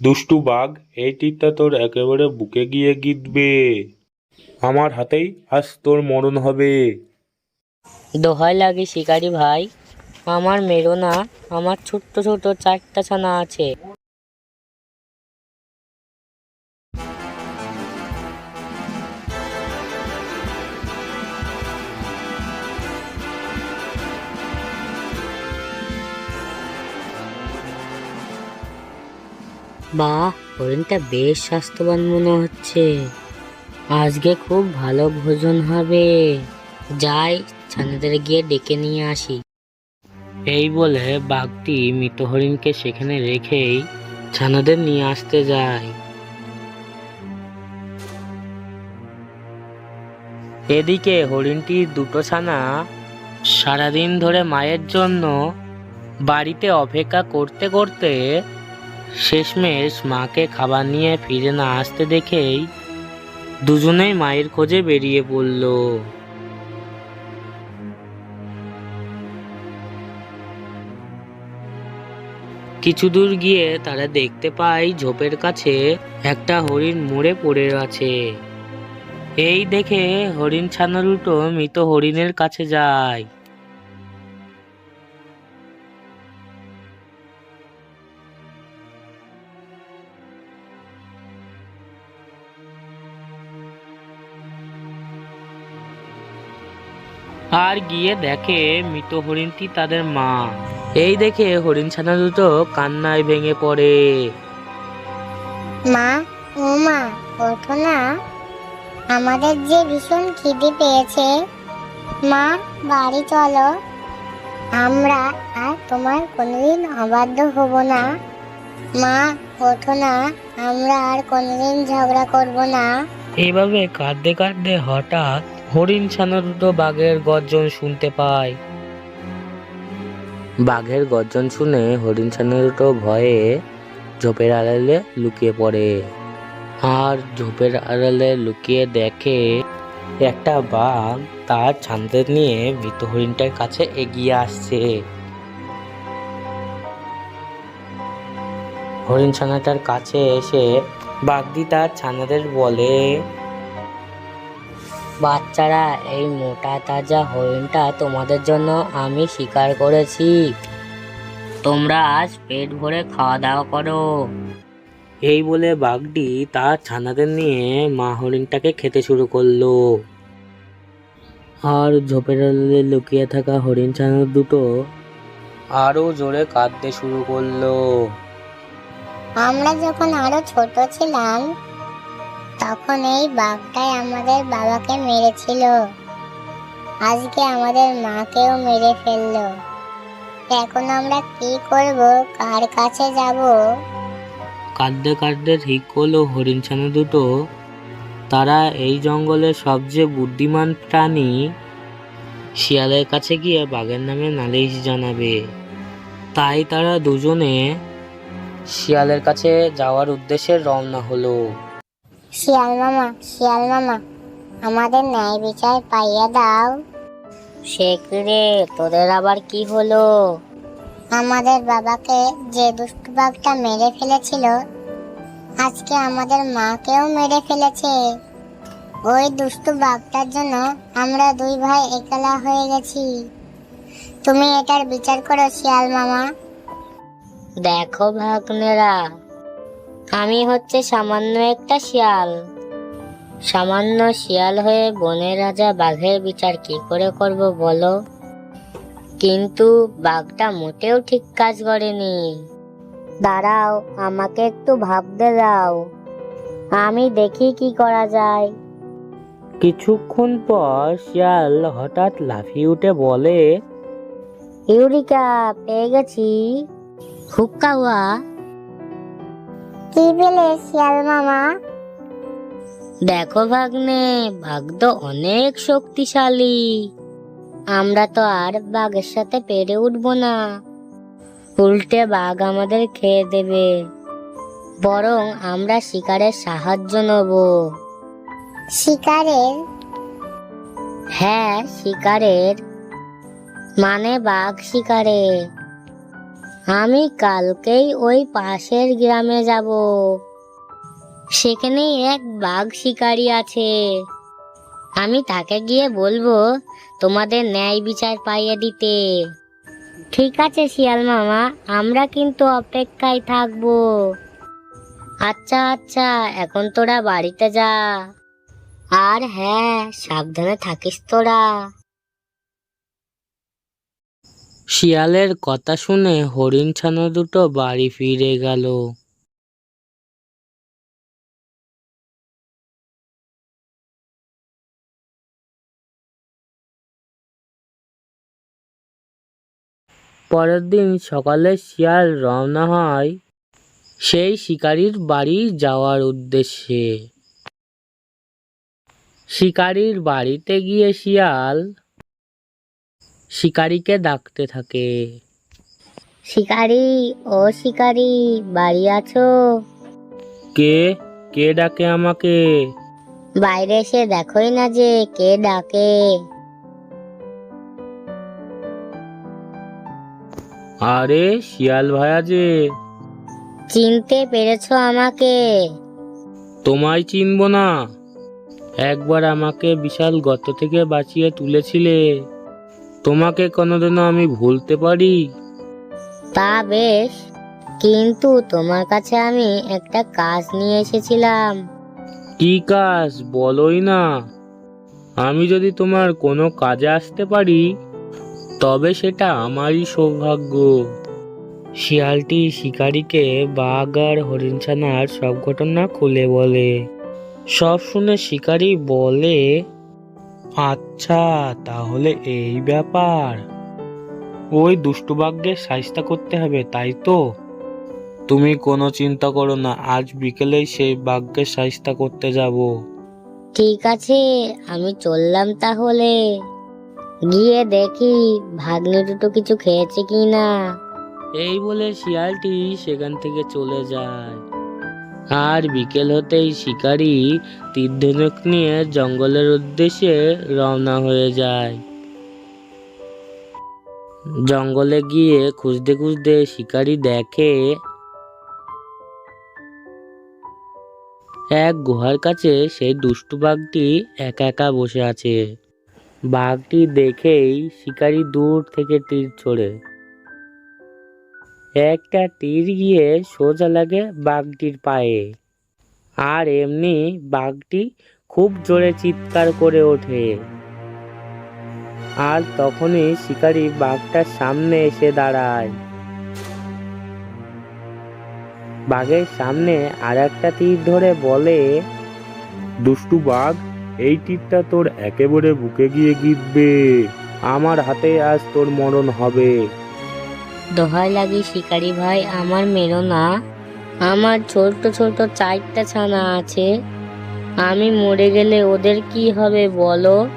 দুষ্টু বাঘ এই তোর একেবারে বুকে গিয়ে গিতবে। আমার হাতেই আজ তোর মরণ হবে। দোহাই লাগে শিকারি ভাই, আমার মেরো না, আমার ছোট্ট ছোট চারটা ছানা আছে। বাহ হরিণটা বেশ স্বাস্থ্যবান মনে হচ্ছে। আজকে খুব ভালো ভোজন হবে। যাই, ছানাদের গিয়ে ডেকে নিয়ে আসি। এই বলে বাঘটি মৃত হরিণকে সেখানে রেখেই ছানাদের নিয়ে আসতে যায়। এদিকে হরিণটির দুটো ছানা সারাদিন ধরে মায়ের জন্য বাড়িতে অপেক্ষা করতে করতে শেষমেশ মাকে খাবার নিয়ে ফিরে না আসতে দেখেই দুজনেই মায়ের খোঁজে বেরিয়ে পড়ল। কিছু দূর গিয়ে তারা দেখতে পায় ঝোপের কাছে একটা হরিণ মরে পড়ে আছে। এই দেখে হরিণ ছানা দুটো মৃত হরিণের কাছে যায়। আর গিয়ে দেখে মৃত হরিণটি তাদের মা। এই দেখে হরিণ ছানা দুটো কান্নায় ভেঙে পড়ে। মা ও মা ওঠো না। আমাদের যে ভীষণ খিদে পেয়েছে। মা বাড়ি চলো। আমরা আর তোমার কোনোদিন অবাধ্য হব না। মা ওঠো না। আমরা আর কোনোদিন ঝগড়া করব না। এইভাবে কাঁদতে কাঁদতে হঠাৎ হরিণ দুটো বাঘের গর্জন শুনতে পায় বাঘের গর্জন শুনে হরিণ দুটো ভয়ে ঝোপের আড়ালে লুকিয়ে পড়ে। আর ঝোপের আড়ালে লুকিয়ে দেখে একটা বাঘ তার ছানাদের নিয়ে মৃত হরিণটার কাছে এগিয়ে আসছে। হরিণ ছানাটার কাছে এসে বাঘটি তার ছানাদের বলে বাচ্চারা এই মোটা তাজা হরিণটা তোমাদের জন্য আমি শিকার করেছি। তোমরা আজ পেট ভরে খাওয়া দাওয়া করো। এই বলে বাঘটি তার ছানাদের নিয়ে মা হরিণটাকে খেতে শুরু করল। আর ঝোপের আড়ালে লুকিয়ে থাকা হরিণ ছানা দুটো আরও জোরে কাঁদতে শুরু করল। আমরা যখন আরও ছোট ছিলাম তখন এই বাঘটাই আমাদের বাবাকে মেরেছিল। আজকে আমাদের মাকেও মেরে ফেলল। এখন আমরা কি করব? কার কাছে যাব? কাঁদতে কাঁদতে ঠিক করল হরিণ ছানা দুটো। তারা এই জঙ্গলের সবচেয়ে বুদ্ধিমান প্রাণী। শিয়ালের কাছে গিয়ে বাঘের নামে নালিশ জানাবে। তাই তারা দুজনে শিয়ালের কাছে যাওয়ার উদ্দেশ্যে রওনা হলো। শিয়াল মামা শিয়াল মামা আমাদের ন্যায় বিচার পাইয়া দাও। সে রে? তোদের আবার কি হলো? আমাদের বাবাকে যে দুষ্ট বাঘটা মেরে ফেলেছিল আজকে আমাদের মাকেও মেরে ফেলেছে। ওই দুষ্টু বাঘটার জন্য আমরা দুই ভাই একলা হয়ে গেছি। তুমি এটার বিচার করো শিয়াল মামা। দেখো ভাগ্নেরা আমি হচ্ছে সামান্য একটা শিয়াল। সামান্য শিয়াল হয়ে বনের রাজা বাঘের বিচার কি করে করব বলো? কিন্তু বাঘটা মোটেও ঠিক কাজ করেনি। দাঁড়াও আমাকে একটু ভাবতে দাও। আমি দেখি কি করা যায়। কিছুক্ষণ পর শিয়াল হঠাৎ লাফিয়ে উঠে বলে ইউরিকা পেয়ে গেছি। হুক্কাওয়া কি পেলে শিয়াল মামা? দেখো ভাগ্নে বাঘ তো অনেক শক্তিশালী। আমরা তো আর বাঘের সাথে পেরে উঠবো না। উল্টে বাঘ আমাদের খেয়ে দেবে। বরং আমরা শিকারের সাহায্য নেব। শিকারের? হ্যাঁ শিকারের। মানে বাঘ শিকারে। আমি কালকেই ওই পাশের গ্রামে যাব। সেখানে এক বাঘ শিকারী আছে। আমি তাকে গিয়ে বলব, তোমাদের ন্যায় বিচার পাইয়ে দিতে। ঠিক আছে শিয়াল মামা, আমরা কিন্তু অপেক্ষায় থাকব। আচ্ছা আচ্ছা এখন তোরা বাড়িতে যা। আর হ্যাঁ সাবধানে থাকিস তোরা। শিয়ালের কথা শুনে হরিণ ছানা দুটো বাড়ি ফিরে গেল। পরের দিন সকালে শিয়াল রওনা হয় সেই শিকারীর বাড়ি যাওয়ার উদ্দেশ্যে। শিকারীর বাড়িতে গিয়ে শিয়াল শিকারীকে ডাকতে থাকে। শিকারি ও শিকারি বাড়ি আছো? কে? কে ডাকে আমাকে? বাইরে এসে দেখোই না যে কে ডাকে। আরে শিয়াল ভাইয়া যে। চিনতে পেরেছ আমাকে? তোমায় চিনব না। একবার আমাকে বিশাল গর্ত থেকে বাঁচিয়ে তুলেছিলে। তোমাকে কোনোদিনও আমি ভুলতে পারি? তা বেশ কিন্তু তোমার কাছে আমি একটা কাজ নিয়ে এসেছিলাম। কি কাজ? বলোই না। আমি যদি তোমার কোনো কাজে আসতে পারি তবে সেটা আমারই সৌভাগ্য। শিয়ালটি শিকারীকে বাঘ আর হরিণছানার সব ঘটনা খুলে বলে। সব শুনে শিকারী বলে আচ্ছা তাহলে এই ব্যাপার। ওই দুষ্টু বাঘকে সাইস্তা করতে হবে তাই তো? তুমি কোনো চিন্তা করো না আজ বিকেলেই সেই বাঘকে সাইস্তা করতে যাব। ঠিক আছে আমি চললাম তাহলে। গিয়ে দেখি ভাগ্নে দুটো কিছু খেয়েছে কি না এই বলে শিয়ালটি সেখান থেকে চলে যায়। আর বিকেল হতেই শিকারী তীরধনুক নিয়ে জঙ্গলের উদ্দেশ্যে রওনা হয়ে যায়। জঙ্গলে গিয়ে খুঁজতে খুঁজতে শিকারি দেখে এক গুহার কাছে সেই দুষ্টু বাঘটি একা একা বসে আছে। বাঘটি দেখেই শিকারি দূর থেকে তীর ছোড়ে। একটা তীর গিয়ে সোজা লাগে বাঘটির পায়ে। আর এমনি বাঘটি খুব জোরে চিৎকার করে ওঠে। আর তখনই শিকারী বাঘটার সামনে এসে দাঁড়ায়। বাঘের সামনে আর একটা তীর ধরে বলে, দুষ্টু বাঘ, এই তীরটা তোর একেবারে বুকে গিয়ে গিতবে। আমার হাতে আজ তোর মরণ হবে। দোহাই লাগে শিকারি ভাই, আমার মেরো না। আমার ছোট ছোট চারটা ছানা আছে। আমি মরে গেলে ওদের কি হবে বলো?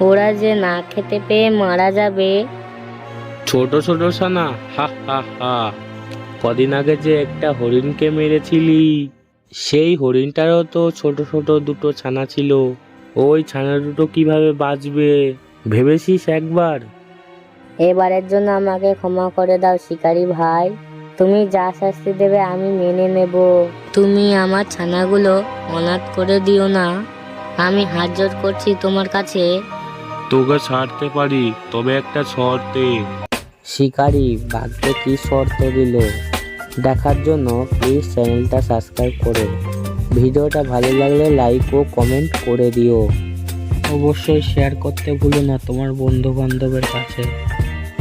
ওরা যে না খেতে পেয়ে মারা যাবে। ছোট ছোট ছানা, হা হা হা। কদিন আগে যে একটা হরিণকে মেরেছিলি, সেই হরিণটারও তো ছোট ছোট দুটো ছানা ছিল। ওই ছানা দুটো কীভাবে বাঁচবে? ভেবেছিস একবার? এবারের জন্য আমাকে ক্ষমা করে দাও শিকারি ভাই। তুমি যা শাস্তি দেবে আমি মেনে নেব। তুমি আমার ছানাগুলো অনাথ করে দিও না। আমি হাত জোর করছি তোমার কাছে। তোকে ছাড়তে পারি তবে একটা শর্তে। শিকারি বাঘকে কি শর্ত দিল? দেখার জন্য প্লিজ চ্যানেলটা সাবস্ক্রাইব করো। ভিডিওটা ভালো লাগলে লাইক ও কমেন্ট করে দিও। অবশ্যই শেয়ার করতে ভুলো না তোমার বন্ধু বান্ধবের কাছে।